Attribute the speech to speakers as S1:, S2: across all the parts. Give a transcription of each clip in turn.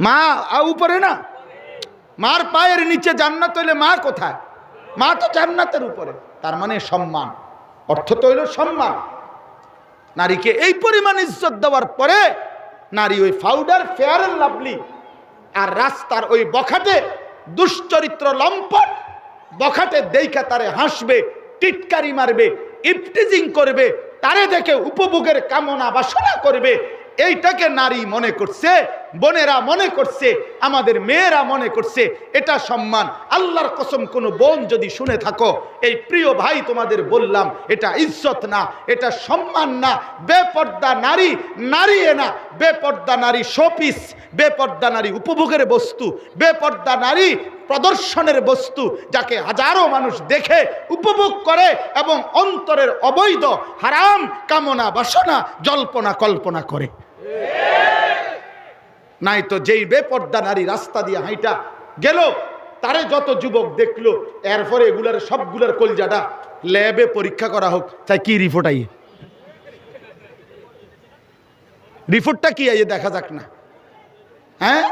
S1: মা আ, উপরে না। মার পায়ের নিচে জান্নাত হইলে মা কোথায়? মা তো জান্নাতের উপরে। তার মানে সম্মান। অর্থ তো হইল সম্মান। নারীকে এই পরিমাণ ইজ্জত দেওয়ার পরে নারী ওই ফাউডার ফেয়ার অ্যান্ড লাভলি আর রাস্তার ওই বখাটে দুশ্চরিত্র লম্পট বখাটে দেইকা তারে হাসবে টিটকারি মারবে ইফটিজিং করবে তারে দেখে উপভোগের কামনা বাসনা করবে। এইটাকে নারী মনে করছে বোনেরা মনে করছে, আমাদের মেয়েরা মনে করছে, এটা সম্মান। আল্লাহর কসম, কোনো বোন যদি শুনে থাকো, এই প্রিয় ভাই তোমাদের বললাম, এটা ইজ্জত না, এটা সম্মান না, বেপর্দা নারী নারী এ না, বেপর্দা নারী শোপিস, বেপর্দা নারী উপভোগের বস্তু, বেপর্দা নারী প্রদর্শনের বস্তু, যাকে হাজারো মানুষ দেখে, উপভোগ করে এবং অন্তরের অবৈধ, হারাম কামনা বাসনা, জল্পনা কল্পনা করে। নাই তো যেই বেপর্দা নারী রাস্তা দিয়ে হাইটা গেল, তারে যত যুবক দেখল, এরপরে এগুলার সবগুলার কলজাটা ল্যাবে পরীক্ষা করা হোক। চাই কি রিপোর্ট আইয়ে? রিপোর্টটা কি আইয়ে দেখা যাক না। হ্যাঁ?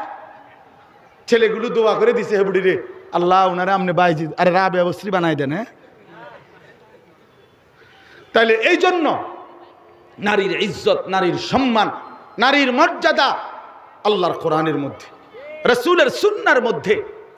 S1: ছেলেগুলো দোয়া করে দিছে হেবুড়ি রে। আল্লাহ ওনারে আমনে বাইজি, আরে রা ব্যবস্থী বানাই দেন হ্যাঁ? তাহলে এই জন্য নারীর ইজ্জত, নারীর সম্মান, নারীর মর্যাদা আল্লাহর কোরআনের মধ্যে, রসুলের সুন্নার মধ্যে,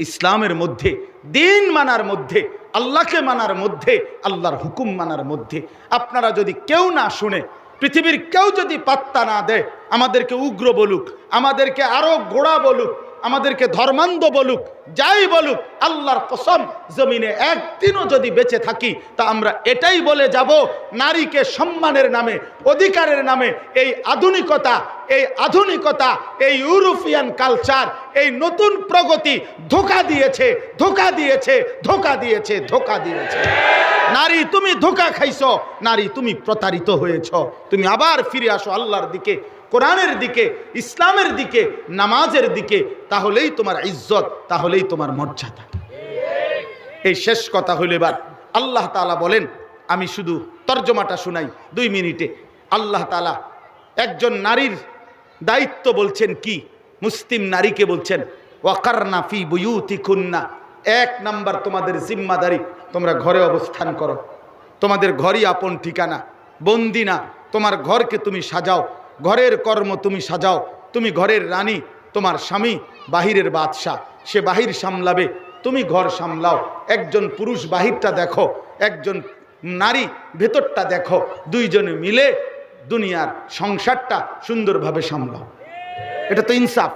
S1: ইসলামের মধ্যে, দিন মানার মধ্যে, আল্লাহকে মানার মধ্যে, আল্লাহর হুকুম মানার মধ্যে। আপনারা যদি কেউ না শুনে, পৃথিবীর কেউ যদি পাত্তা না দেয়, আমাদেরকে উগ্র বলুক, আমাদেরকে আরও গোড়া বলুক আমাদেরকে ধর্মান্ধ বলুক, যাই বলুক, আল্লাহর কসম, জমিনে একদিনও যদি বেঁচে থাকি, তা আমরা এটাই বলে যাব, নারীকে সম্মানের নামে, অধিকারের নামে, এই আধুনিকতা এই আধুনিকতা, এই ইউরোপিয়ান কালচার, এই নতুন প্রগতি ধোকা দিয়েছে ধোকা দিয়েছে ধোকা দিয়েছে ধোকা দিয়েছে। নারী, তুমি ধোকা খাইছো, নারী, তুমি প্রতারিত হয়েছ। তুমি আবার ফিরে আসো আল্লাহর দিকে। কোরআনের দিকে, ইসলামের দিকে, নামাজের দিকে, তাহলেই তোমার ইজ্জত, তাহলেই তোমার মর্যাদা। এই শেষ কথা হইল এবার, আল্লাহ তালা বলেন, আমি শুধু তর্জমাটা শুনাই দুই মিনিটে। আল্লাহ তালা একজন নারীর দায়িত্ব বলছেন কি? মুসলিম নারীকে বলছেন, ওয়াকারনা ফি বুয়ুতি খুন্না এক নাম্বার তোমাদের জিম্মাদারি, তোমরা ঘরে অবস্থান করো। তোমাদের ঘরই আপন ঠিকানা, বন্দি না। তোমার ঘরকে তুমি সাজাও। ঘরের কর্ম তুমি সাজাও, তুমি ঘরের রানী, তোমার স্বামী, বাহিরের বাদশাহ। সে বাহির সামলাবে, তুমি ঘর সামলাও। একজন পুরুষ বাহিরটা দেখো, একজন নারী ভেতরটা দেখো। দুইজনে মিলে দুনিয়ার সংসারটা সুন্দরভাবে সামলাও। এটা তো ইনসাফ।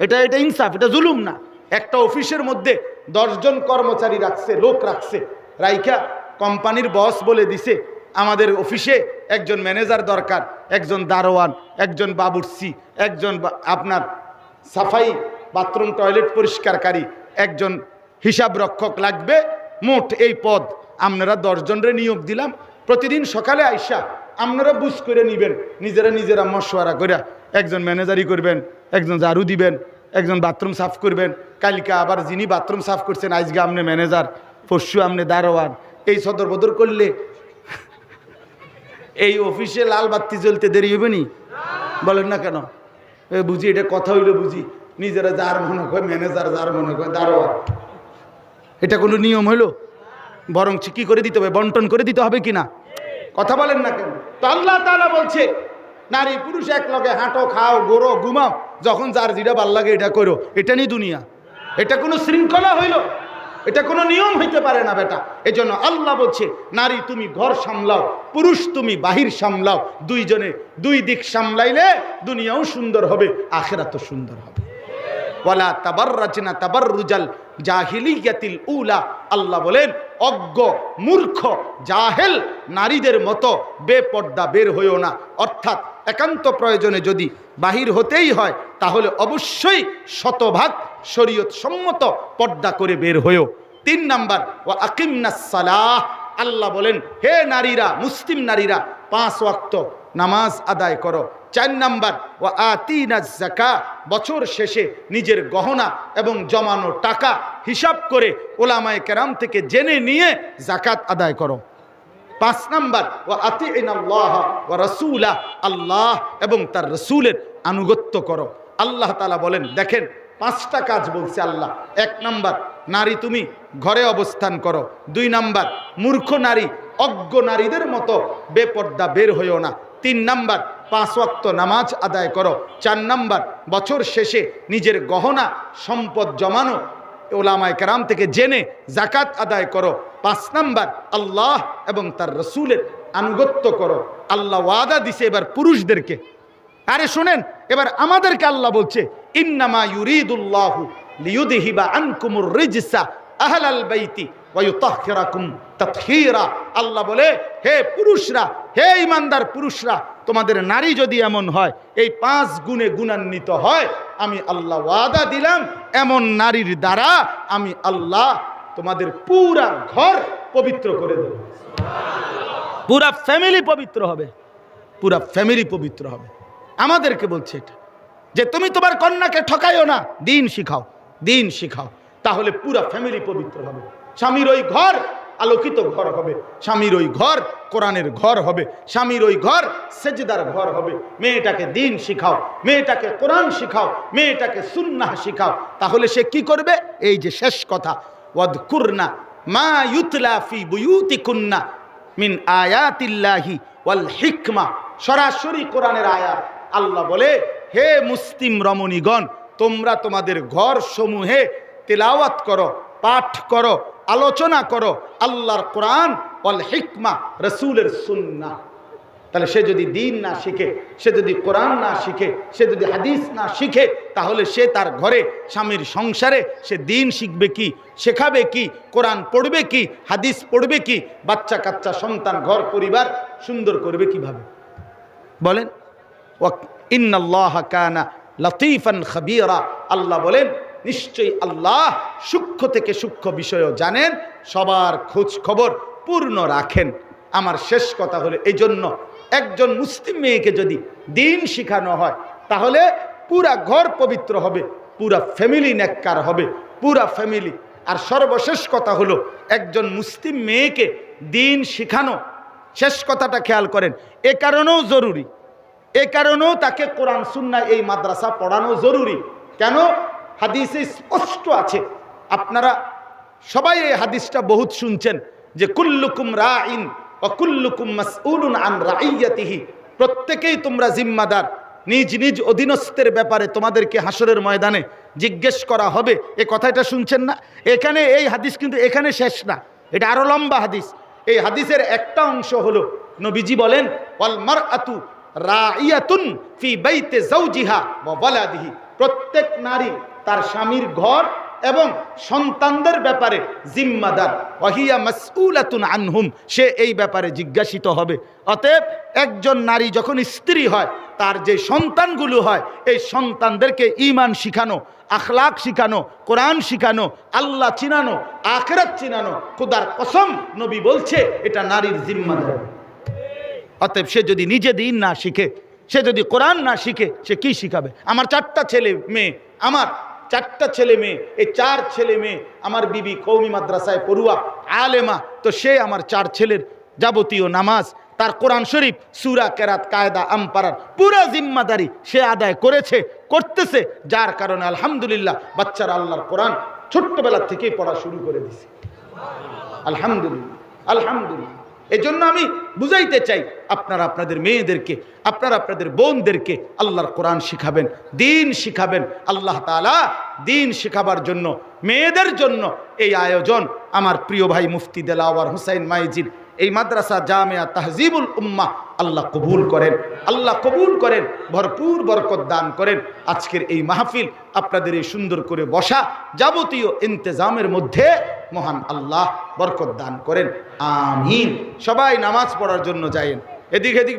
S1: এটা এটা ইনসাফ, এটা জুলুম না। একটা অফিসের মধ্যে দশজন কর্মচারী রাখছে, লোক রাখছে। রাইখা কোম্পানির বস বলে দিছে, আমাদের অফিসে একজন ম্যানেজার দরকার। একজন দারোয়ান, একজন বাবুর্চি, একজন আপনার সাফাই বাথরুম টয়লেট পরিষ্কারকারী, একজন হিসাব রক্ষক লাগবে, মোট এই পদ আপনারা দশজনরে নিয়োগ দিলাম। প্রতিদিন সকালে আইসা আপনারা বুঝ করে নিবেন, নিজেরা নিজেরা মশওয়ারা করে একজন ম্যানেজারই করবেন, একজন ঝাড়ু দিবেন, একজন বাথরুম সাফ করবেন। কালকে আবার যিনি বাথরুম সাফ করছেন, আজকে আপনি ম্যানেজার, পরশু আপনি দারোয়ান। এই সদর বদর করলে এই অফিসে লাল বাত্তি জ্বলতে দেরি হবে নি? বলেন না কেন? বুঝি এটা কথা হইল বুঝি। নিজেরা যার মনে হয় ম্যানেজার যার মনে হয়, দারোয়ান। এটা কোনো নিয়ম হলো বরং কি করে দিতে হবে? বন্টন করে দিতে হবে কি না কথা বলেন না কেন? তো আল্লাহ তাআলা বলছে, নারী পুরুষ এক লগে হাঁটো, খাও, গোরো, ঘুমাও, যখন যার যেটা ভালো লাগে এটা করো। এটা নিয়ে দুনিয়া। এটা কোনো শৃঙ্খলা হইল? এটা কোনো নিয়ম হইতে পারে না বেটা। এজন্য আল্লাহ বলছে, নারী তুমি ঘর সামলাও, পুরুষ তুমি বাহির সামলাও, দুইজনে দুই দিক সামলাইলে দুনিয়াও সুন্দর হবে, আখেরাতও সুন্দর হবে। ওয়ালা তাবাররাজনা তাবাররুজাল জাহিলিয়াতিল উলা। আল্লাহ বলেন, অজ্ঞ, মূর্খ, জাহেল নারীদের মতো বেপর্দা বের হইও না। অর্থাৎ একান্ত প্রয়োজনে যদি বাহির হতেই হয়, তাহলে অবশ্যই শতভাগ শরীয়ত সম্মত পর্দা করে বের হয়েও। তিন নাম্বার ও সালাহ। আল্লাহ বলেন, হে নারীরা, মুসলিম নারীরা, পাঁচ ওয়াক্ত নামাজ আদায় করো। চার নাম্বার ও আতিনা জাকা বছর শেষে নিজের গহনা এবং জমানো টাকা হিসাব করে ওলামায় কেরাম থেকে জেনে নিয়ে জাকাত আদায় করো। পাঁচ নাম্বার ও আতি ও রসুলা আল্লাহ এবং তার রসুলের আনুগত্য করো। আল্লাহ তালা বলেন, দেখেন পাঁচটা কাজ বলছে আল্লাহ। এক নাম্বার, নারী তুমি ঘরে অবস্থান করো। দুই নাম্বার, মূর্খ নারী, অজ্ঞ নারীদের মতো বেপর্দা বের হইও না। তিন নাম্বার, পাঁচ নামাজ আদায় করো। চার নাম্বার, বছর শেষে নিজের গহনা, সম্পদ জমানো, ওলামায় কেরাম থেকে জেনে জাকাত আদায় করো। পাঁচ নাম্বার, আল্লাহ এবং তার রসুলের আনুগত্য করো। আল্লাহ ওয়াদা দিছে এবার পুরুষদেরকে। আরে শোনেন, এবার আমাদেরকে আল্লাহ বলছে ইন্নামা ইউরিদুল্লাহু লিয়ুদহিবা আনকুমুর রিজসা আহলাল বাইতি ওয়া ইউতাহহিরাকুম তাতহীরা আল্লাহ বলে, হে পুরুষরা, হে ইমানদার পুরুষরা, তোমাদের নারী যদি এমন হয়, এই পাঁচ গুণে গুণান্বিত হয়, আমি আল্লাহ ওয়াদা দিলাম, এমন নারীর দ্বারা আমি আল্লাহ তোমাদের পুরা ঘর পবিত্র করে দেব। পুরা ফ্যামিলি পবিত্র হবে, পুরা ফ্যামিলি পবিত্র হবে। আমাদেরকে বলছে এটা। যে তুমি তোমার কন্যাকে ঠকাইও না, দিন শিখাও দিন শিখাও, তাহলে পুরা ফ্যামিলি পবিত্র হবে। স্বামীর ওই ঘর আলোকিত ঘর হবে, স্বামীর ওই ঘর কোরআনের ঘর হবে, স্বামীর ওই ঘর সেজদার ঘর হবে। মেয়েটাকে দিন শিখাও, মেয়েটাকে কোরআন শিখাও, মেয়েটাকে সুন্নাহ শিখাও, তাহলে সে কি করবে? এই যে শেষ কথা, ওয়াদকুরনা মা ইউতলা ফি বুয়ুতিকুন্না মিন আয়াতিল্লাহি ওয়াল হিকমা। সরাসরি কোরআনের আয়াত আল্লাহ বলে হে মুসলিম রমণীগণ, তোমরা তোমাদের ঘর সমূহে তেলাওয়াত করো, পাঠ করো, আলোচনা করো আল্লাহর কোরআন অল হিকমা, রসুলের সুন্না তাহলে সে যদি দিন না শিখে, সে যদি কোরআন না শিখে, সে যদি হাদিস না শিখে, তাহলে সে তার ঘরে স্বামীর সংসারে সে দিন শিখবে কি, শেখাবে কি, কোরআন পড়বে কি, হাদিস পড়বে কি, বাচ্চা কাচ্চা সন্তান, ঘর পরিবার সুন্দর করবে কীভাবে? বলেন কানা লতিফান খাবিরা। আল্লাহ বলেন, নিশ্চয়ই আল্লাহ সূক্ষ্ম থেকে সূক্ষ্ম বিষয়ও জানেন, সবার খোঁজ খবর পূর্ণ রাখেন। আমার শেষ কথা হলো এই জন্য একজন মুসলিম মেয়েকে যদি দিন শিখানো হয়, তাহলে পুরা ঘর পবিত্র হবে, পুরা ফ্যামিলি নেককার হবে, পুরা ফ্যামিলি। আর সর্বশেষ কথা হলো, একজন মুসলিম মেয়েকে দিন শিখানো। শেষ কথাটা খেয়াল করেন, এ কারণেও জরুরি। এ কারণেও তাকে কোরআন সুন্না এই মাদ্রাসা পড়ানো জরুরি। কেন? হাদিসে স্পষ্ট আছে। আপনারা সবাই এই হাদিসটা বহুত শুনছেন যে কুল্লুকুম রাইন ও কুল্লুকুম মাসউলুন আন রাইয়াতিহি। প্রত্যেকেই তোমরা জিম্মাদার। নিজ নিজ অধীনস্থের ব্যাপারে তোমাদেরকে হাসরের ময়দানে জিজ্ঞেস করা হবে। এ কথাটা শুনছেন না? এখানে এই হাদিস কিন্তু এখানে শেষ না। এটা আরও লম্বা হাদিস। এই হাদিসের একটা অংশ হলো, নবীজি বলেন, ওয়াল মারআতু প্রত্যেক নারী তার স্বামীর ঘর এবং সন্তানদের ব্যাপারে জিম্মাদার। ওয়াহিয়া মাসউলাতুন আনহুম, সে এই ব্যাপারে জিজ্ঞাসিত হবে। অতএব একজন নারী যখন স্ত্রী হয়, তার যে সন্তানগুলো হয়, এই সন্তানদেরকে ইমান শিখানো, আখলাক শিখানো, কোরআন শিখানো, আল্লাহ চিনানো, আখরাত চিনানো, খুদার কসম নবী বলছে, এটা নারীর জিম্মাদার। অতএব সে যদি নিজে দিন না শিখে, সে যদি কোরআন না শিখে, সে কি শিখাবে? আমার চারটা ছেলে মেয়ে, আমার চারটা ছেলে মেয়ে, এই চার ছেলে মেয়ে আমার বিবি কৌমি মাদ্রাসায় পড়ুয়া, আলেমা, তো সে আমার চার ছেলের যাবতীয় নামাজ, তার কোরআন শরীফ, সুরা, কেরাত, কায়দা আমপাড়ার পুরো জিম্মাদারি সে আদায় করেছে, করতেছে, যার কারণে আলহামদুলিল্লাহ বাচ্চারা আল্লাহর কোরআন ছোট্টবেলার থেকেই পড়া শুরু করে দিছে। আলহামদুলিল্লাহ আলহামদুলিল্লাহ। এজন্য আমি বুঝাইতে চাই, আপনারা আপনাদের মেয়েদেরকে, আপনারা আপনাদের বোনদেরকে আল্লাহর কোরআন শিখাবেন, দিন শিখাবেন, আল্লাহ তালা দিন শিখাবার জন্য, মেয়েদের জন্য এই আয়োজন আমার প্রিয় ভাই মুফতি দেলাওয়ার হুসাইন মাইজিদ এই মাদ্রাসা, জামিয়া, তাহজিবুল উম্মা আল্লাহ কবুল করেন। আল্লাহ কবুল করেন, ভরপুর বরকত দান করেন। আজকের এই মাহফিল আপনাদের এই সুন্দর করে বসা যাবতীয় ইন্তেজামের মধ্যে মহান আল্লাহ বরকত দান করেন। আমিন। সবাই নামাজ পড়ার জন্য যায়েন এদিক এদিক